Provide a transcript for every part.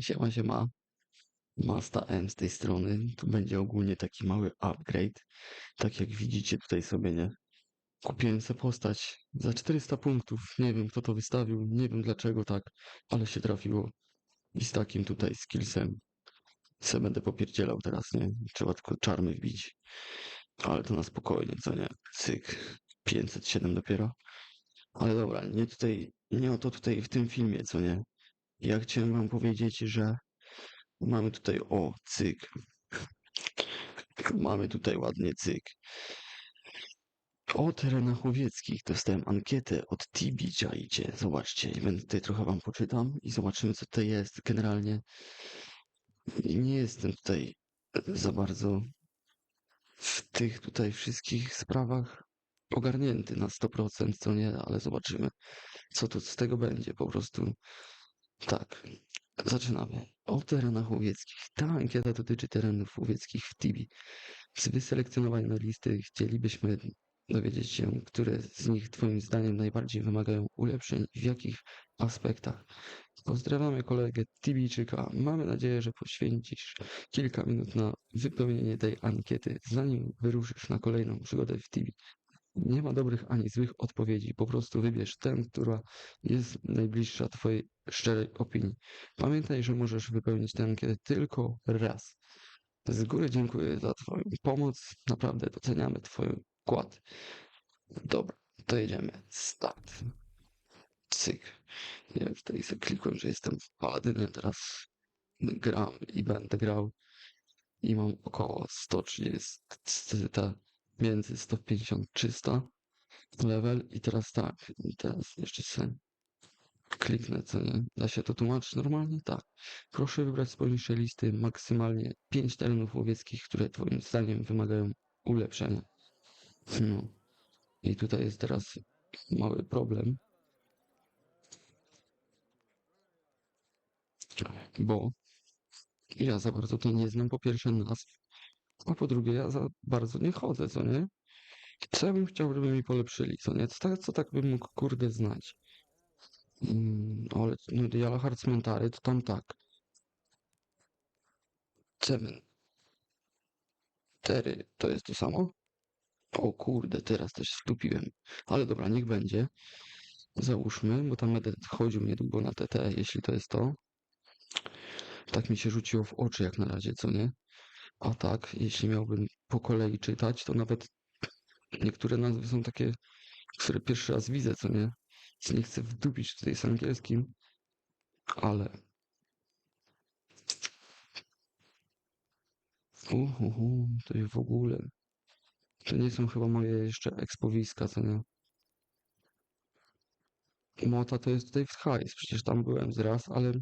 Siema, siema. Masta M z tej strony. Tu będzie ogólnie taki mały upgrade. Tak jak widzicie tutaj sobie, nie? Kupiłem sobie postać za 400 punktów. Nie wiem kto to wystawił, nie wiem dlaczego tak, ale się trafiło. I z takim tutaj skillsem se będę popierdzielał teraz, nie? Trzeba tylko czarmy wbić. Ale to na spokojnie, co nie? Cyk. 507 dopiero. Ale dobra, nie tutaj, nie o to tutaj w tym filmie, co nie? Ja chciałem wam powiedzieć, że mamy tutaj, o, cyk. Mamy tutaj ładnie cyk. O terenach łowieckich dostałem ankietę od Tibi, czajcie. Zobaczcie, będę tutaj trochę wam poczytam i zobaczymy, co tutaj jest generalnie. Nie jestem tutaj za bardzo w tych tutaj wszystkich sprawach ogarnięty na 100%, co nie, ale zobaczymy, co tu z tego będzie. Po prostu tak. Zaczynamy. O terenach łowieckich. Ta ankieta dotyczy terenów łowieckich w Tibi. Z wyselekcjonowanej listy chcielibyśmy dowiedzieć się, które z nich Twoim zdaniem najbardziej wymagają ulepszeń i w jakich aspektach. Pozdrawiamy kolegę Tibijczyka. Mamy nadzieję, że poświęcisz kilka minut na wypełnienie tej ankiety, zanim wyruszysz na kolejną przygodę w Tibi. Nie ma dobrych ani złych odpowiedzi. Po prostu wybierz tę, która jest najbliższa Twojej szczerej opinii. Pamiętaj, że możesz wypełnić tę ankietę tylko raz. Z góry dziękuję za Twoją pomoc. Naprawdę doceniamy Twój wkład. Dobra, to jedziemy. Start. Cyk. Ja tutaj sobie klikłem, że jestem paladynem. Teraz gram i będę grał. I mam około 130, między 150-300 level. I teraz tak, teraz jeszcze sobie kliknę, co nie? Da się to tłumaczyć normalnie? Tak. Proszę wybrać z poniższej listy maksymalnie 5 terenów łowieckich, które Twoim zdaniem wymagają ulepszenia. No. I tutaj jest teraz mały problem. Bo ja za bardzo to nie znam po pierwsze nazw, a po drugie ja za bardzo nie chodzę, co nie? Co ja bym chciał, żeby mi polepszyli, co nie? Co tak, co tak bym mógł, kurde, znać? Mm, ale no, Jalachar Cmentary to tam tak. Cementery to jest to samo? O kurde, teraz też wtupiłem. Ale dobra, niech będzie. Załóżmy, bo tam będę chodził niedługo na TT, jeśli to jest to. Tak mi się rzuciło w oczy jak na razie, co nie? A tak, jeśli miałbym po kolei czytać, to nawet niektóre nazwy są takie, które pierwszy raz widzę, co nie? Nie chcę wdupić tutaj z angielskim, ale... Uhuhu, to jest w ogóle... To nie są chyba moje jeszcze ekspowiska, co nie? Mota to jest tutaj w hajs, przecież tam byłem z raz, ale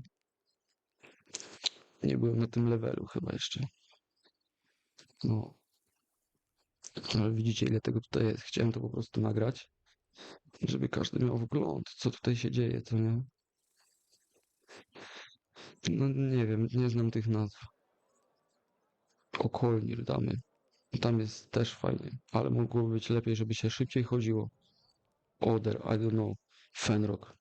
nie byłem na tym levelu chyba jeszcze. No. Widzicie ile tego tutaj jest. Chciałem to po prostu nagrać, żeby każdy miał wgląd, co tutaj się dzieje, co nie? No nie wiem, nie znam tych nazw. Okolnir damy. Tam jest też fajnie, ale mogłoby być lepiej, żeby się szybciej chodziło. Oder, I don't know. Fenrock.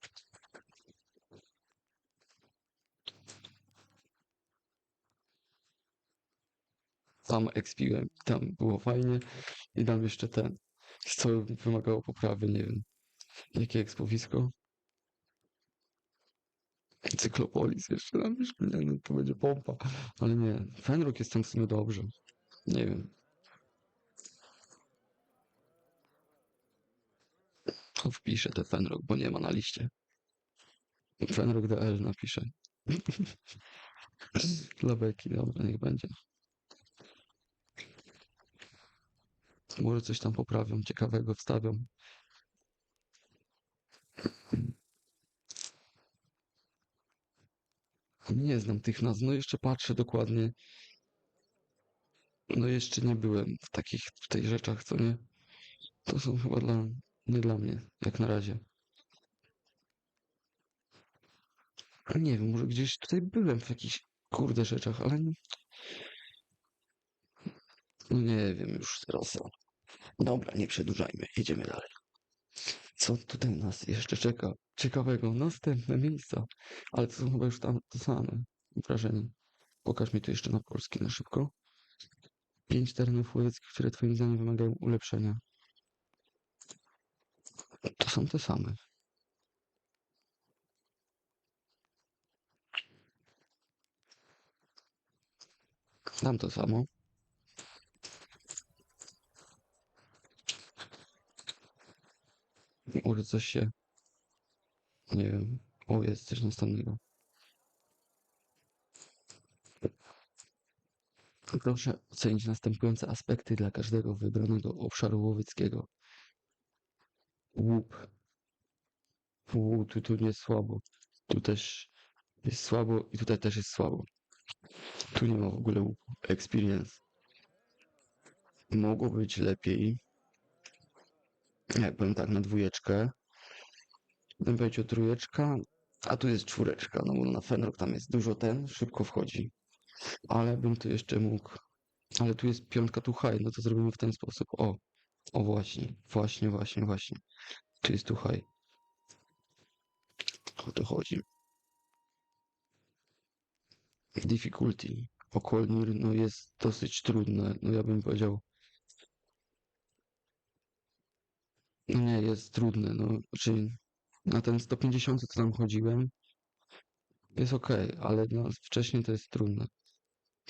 Tam expiłem, tam było fajnie i tam jeszcze ten, co wymagało poprawy, nie wiem. Jakie ekspowisko? Cyklopolis jeszcze tam, już, nie, no, to będzie pompa. Ale nie, Fenrock jest tam w sumie dobrze. Nie wiem. To wpiszę te Fenrock, bo nie ma na liście. Fenrock DL napiszę. Dla beki, dobra, niech będzie. Może coś tam poprawią, ciekawego wstawią. Nie znam tych nazw, no jeszcze patrzę dokładnie. No jeszcze nie byłem w takich tutaj rzeczach, co nie? To są chyba dla, nie dla mnie, jak na razie. Nie wiem, może gdzieś tutaj byłem w jakichś kurde rzeczach, ale. No nie wiem już teraz. Dobra, nie przedłużajmy, jedziemy dalej. Co tutaj nas jeszcze czeka? Ciekawego. Następne miejsca. Ale to są chyba już tam te same. Wrażenie. Pokaż mi tu jeszcze na polski na szybko. Pięć terenów łódzkich, które twoim zdaniem wymagają ulepszenia. To są te same. Tam to samo. Może coś się... Nie wiem. O, jest coś następnego. Proszę ocenić następujące aspekty dla każdego wybranego obszaru łowieckiego. Łup. U, tu, tu nie jest słabo. Tu też jest słabo i tutaj też jest słabo. Tu nie ma w ogóle łupu. Experience. Mogło być lepiej. Jak powiem tak, na dwójeczkę. Powiedział trójeczka, a tu jest czwóreczka, no bo na Fenrock tam jest dużo ten, szybko wchodzi. Ale bym tu jeszcze mógł. Ale tu jest piątka tu high, no to zrobimy w ten sposób. O, o właśnie, właśnie, właśnie, właśnie. Tu jest tu high. O to chodzi. Difficulty. Okolnir, no jest dosyć trudne, no ja bym powiedział. No nie, jest trudne, no, czyli na ten 150 co tam chodziłem, jest ok, ale no, wcześniej to jest trudne.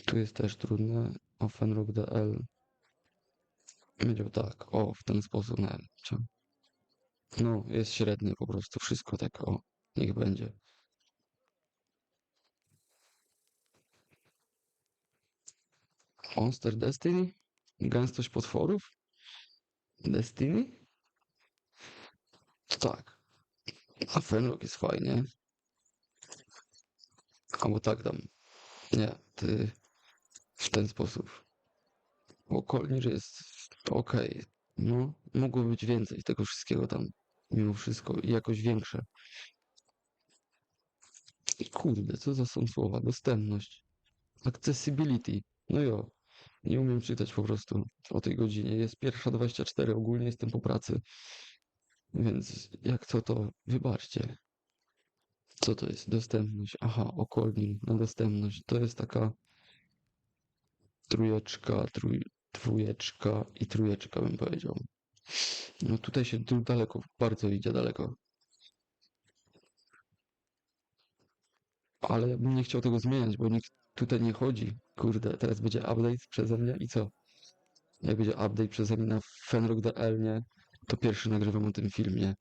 Tu jest też trudne. O, Fenrock DL. Powiedział tak, o, w ten sposób nawet. Cio. No, jest średnie po prostu, wszystko tak, o, niech będzie. Monster Destiny? Gęstość potworów? Destiny? Tak. A Fenrock jest fajnie. Albo tak dam. Nie, ty w ten sposób. Bo Kolnir jest ok. No, mogło być więcej tego wszystkiego tam. Mimo wszystko i jakoś większe. Kurde, co za są słowa? Dostępność. Accessibility. No jo. Nie umiem czytać po prostu o tej godzinie. Jest pierwsza 24, ogólnie jestem po pracy. Więc jak to, to wybaczcie. Co to jest? Dostępność. Aha, okolnik na dostępność. To jest taka trójeczka, trój, dwójeczka i trójeczka bym powiedział. No tutaj się tu daleko, bardzo idzie daleko. Ale ja bym nie chciał tego zmieniać, bo nikt tutaj nie chodzi. Kurde, teraz będzie update przeze mnie i co? Jak będzie update przeze mnie na Fenrock DL, nie? To pierwszy nagrywam o tym filmie.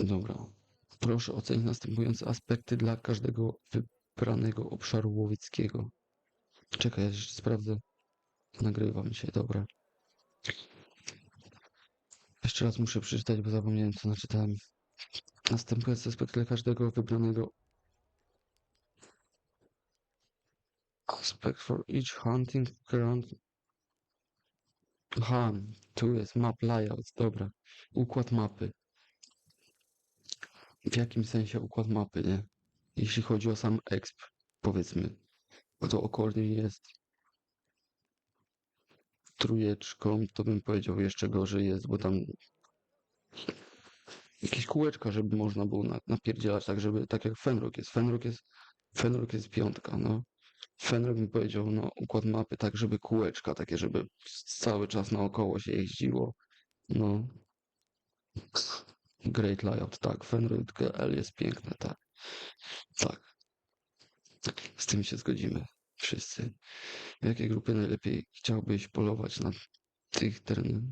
Dobra. Proszę ocenić następujące aspekty dla każdego wybranego obszaru łowieckiego. Czekaj, ja jeszcze sprawdzę. Nagrywam się, dobra. Jeszcze raz muszę przeczytać, bo zapomniałem, co naczytałem. Następujące aspekty dla każdego wybranego aspect for each hunting ground. Aha, tu jest map layout, dobra. Układ mapy. W jakim sensie układ mapy, nie? Jeśli chodzi o sam exp, powiedzmy. Bo to okolnie jest trójeczką, to bym powiedział jeszcze gorzej jest, bo tam jakieś kółeczka, żeby można było na, napierdzielać tak, żeby, tak jak Fenrock jest. Fenrock jest, Fenrock jest piątka, no. Fenrock bym powiedział, no, układ mapy tak, żeby kółeczka takie, żeby cały czas naokoło się jeździło. No. Great Layout, tak. Fenrock GL jest piękne, tak. Tak. Z tym się zgodzimy. Wszyscy. W jakiej grupie najlepiej chciałbyś polować na tych terenach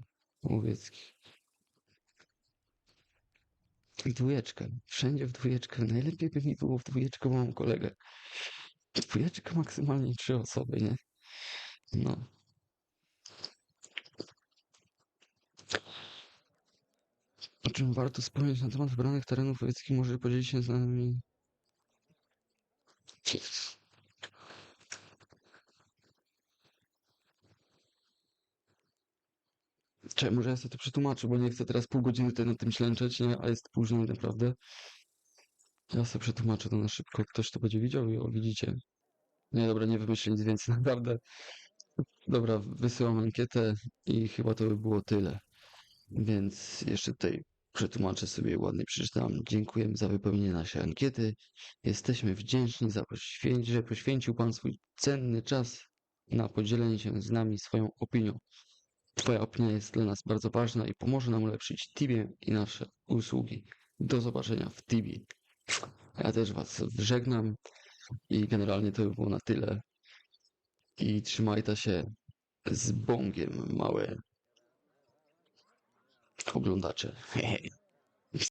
łowieckich? Dwójeczkę. Wszędzie w dwójeczkę. Najlepiej by mi było w dwójeczkę, bo mam kolegę. Dwójeczkę maksymalnie trzy osoby, nie? No. O czym warto wspomnieć na temat wybranych terenów łowieckich? Może podzielić się z nami Czekaj, może ja sobie to przetłumaczę, bo nie chcę teraz pół godziny tutaj nad tym ślęczeć, nie? A jest później naprawdę. Ja sobie przetłumaczę to na szybko. Ktoś to będzie widział i o, widzicie. Nie, dobra, nie wymyślę nic więcej, naprawdę. Dobra, wysyłam ankietę i chyba to by było tyle. Więc jeszcze tutaj przetłumaczę sobie ładnie, przeczytam. Dziękujemy za wypełnienie naszej ankiety. Jesteśmy wdzięczni za poświęci, że poświęcił Pan swój cenny czas na podzielenie się z nami swoją opinią. Twoja opinia jest dla nas bardzo ważna i pomoże nam ulepszyć Tibie i nasze usługi. Do zobaczenia w Tibie. Ja też Was żegnam i generalnie to by było na tyle. I trzymajcie się z bągiem, małe oglądacze. Hehe.